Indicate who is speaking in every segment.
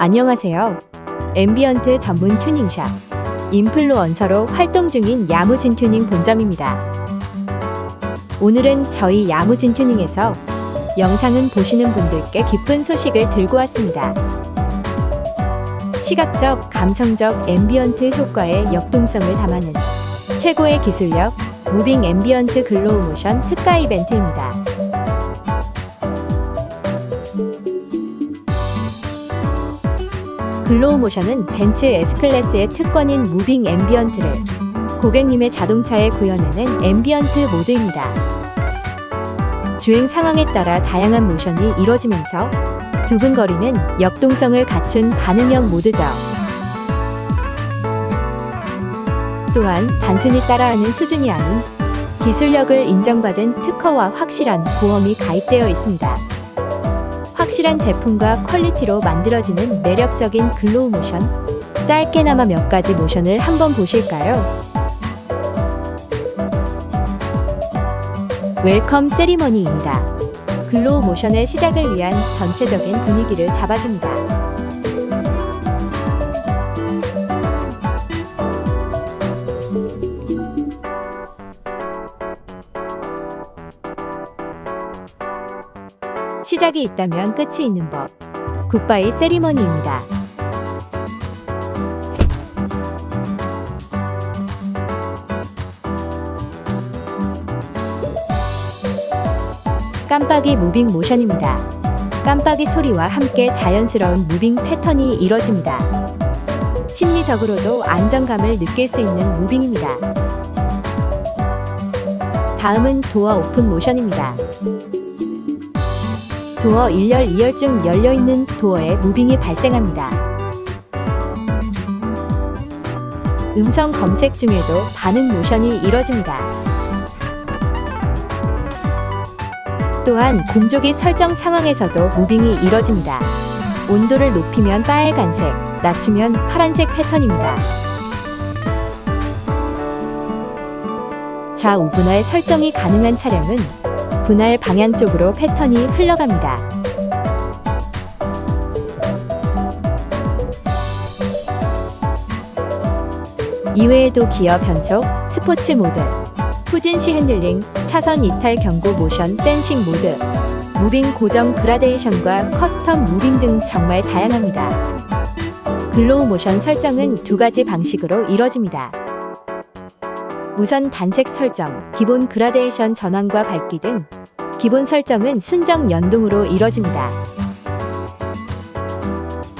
Speaker 1: 안녕하세요. 앰비언트 전문 튜닝샵 인플루언서로 활동 중인 야무진 튜닝 본점입니다. 오늘은 저희 야무진 튜닝에서 영상은 보시는 분들께 기쁜 소식을 들고 왔습니다. 시각적, 감성적 앰비언트 효과의 역동성을 담아낸 최고의 기술력 무빙 앰비언트 글로우 모션 특가 이벤트입니다. 글로우 모션은 벤츠 S클래스의 특권인 무빙 앰비언트를 고객님의 자동차에 구현해낸 앰비언트 모드입니다. 주행 상황에 따라 다양한 모션이 이뤄지면서 두근거리는 역동성을 갖춘 반응형 모드죠. 또한 단순히 따라하는 수준이 아닌 기술력을 인정받은 특허와 확실한 보험이 가입되어 있습니다. 확실한 제품과 퀄리티로 만들어지는 매력적인 글로우 모션. 짧게나마 몇 가지 모션을 한번 보실까요? 웰컴 세리머니입니다. 글로우 모션의 시작을 위한 전체적인 분위기를 잡아줍니다. 시작이 있다면 끝이 있는 법. 굿바이 세리머니입니다. 깜빡이 무빙 모션입니다. 깜빡이 소리와 함께 자연스러운 무빙 패턴이 이뤄집니다. 심리적으로도 안정감을 느낄 수 있는 무빙입니다. 다음은 도어 오픈 모션입니다. 도어 1열 2열 중 열려있는 도어에 무빙이 발생합니다. 음성 검색 중에도 반응 모션이 이뤄집니다. 또한 공조기 설정 상황에서도 무빙이 이뤄집니다. 온도를 높이면 빨간색, 낮추면 파란색 패턴입니다. 좌우 분할 설정이 가능한 차량은 분할 방향 쪽으로 패턴이 흘러갑니다. 이외에도 기어 변속, 스포츠 모드, 후진시 핸들링, 차선 이탈 경고 모션 댄싱 모드, 무빙 고정 그라데이션과 커스텀 무빙 등 정말 다양합니다. 글로우 모션 설정은 두 가지 방식으로 이뤄집니다. 우선 단색 설정, 기본 그라데이션 전환과 밝기 등 기본 설정은 순정 연동으로 이뤄집니다.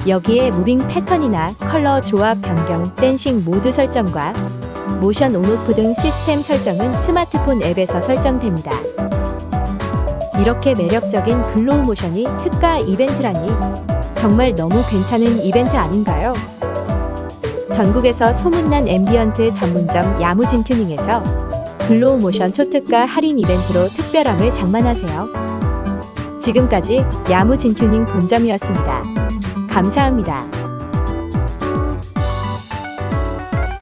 Speaker 1: 여기에 무빙 패턴이나 컬러 조합 변경, 댄싱 모드 설정과 모션 온오프 등 시스템 설정은 스마트폰 앱에서 설정됩니다. 이렇게 매력적인 글로우 모션이 특가 이벤트라니 정말 너무 괜찮은 이벤트 아닌가요? 전국에서 소문난 앰비언트 전문점 야무진 튜닝에서 글로우 모션 초특가 할인 이벤트로 특별함을 장만하세요. 지금까지 야무진 튜닝 본점이었습니다. 감사합니다.